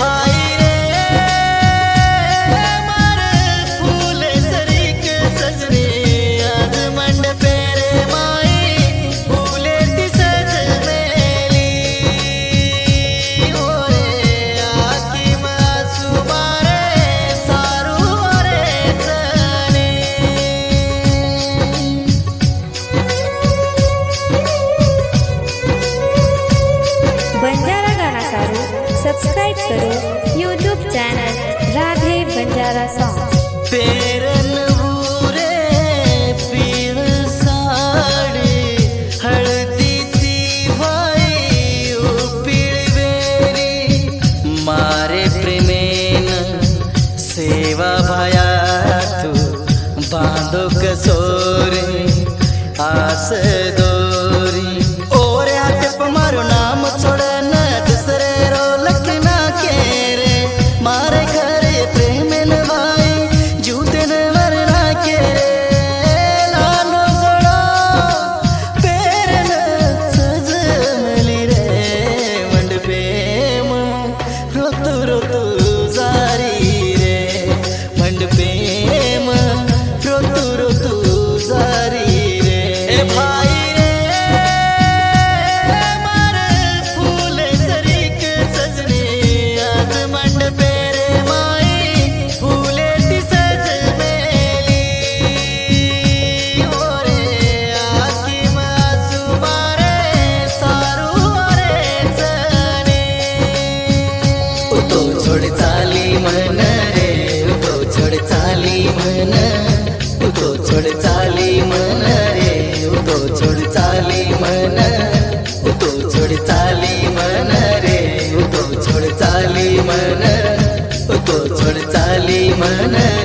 behind करो YouTube channel Radhe Banjara song तेरे नूरे पीर साड़ी हल्दी थी भाई ओ पीड़वेरी मारे प्रेमेन सेवा भाया तू बांधो कसोरे आसे amene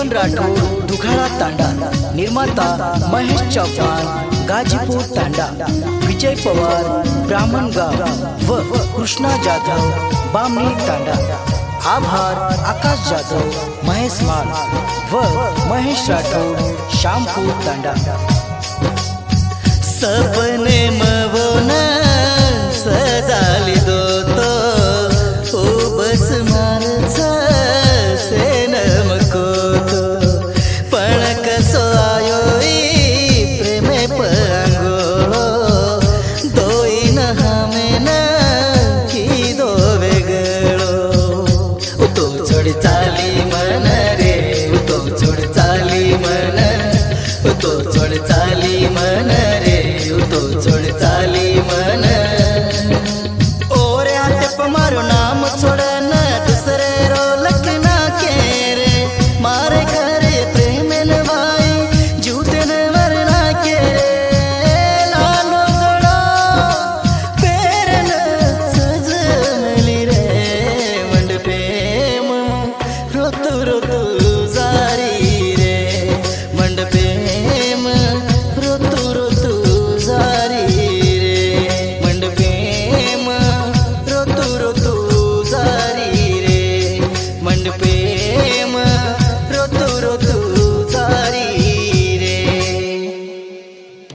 जीवन राठोड दुखाळा तांडा निर्माता महेश चव्हाण गाजीपूर तांडा विजय पवार ब्राह्मणगाव व कृष्णा जाधव बामणी तांडा आभार आकाश जाधव महेश माल व महेश राठोड श्यामपूर तांडा सबने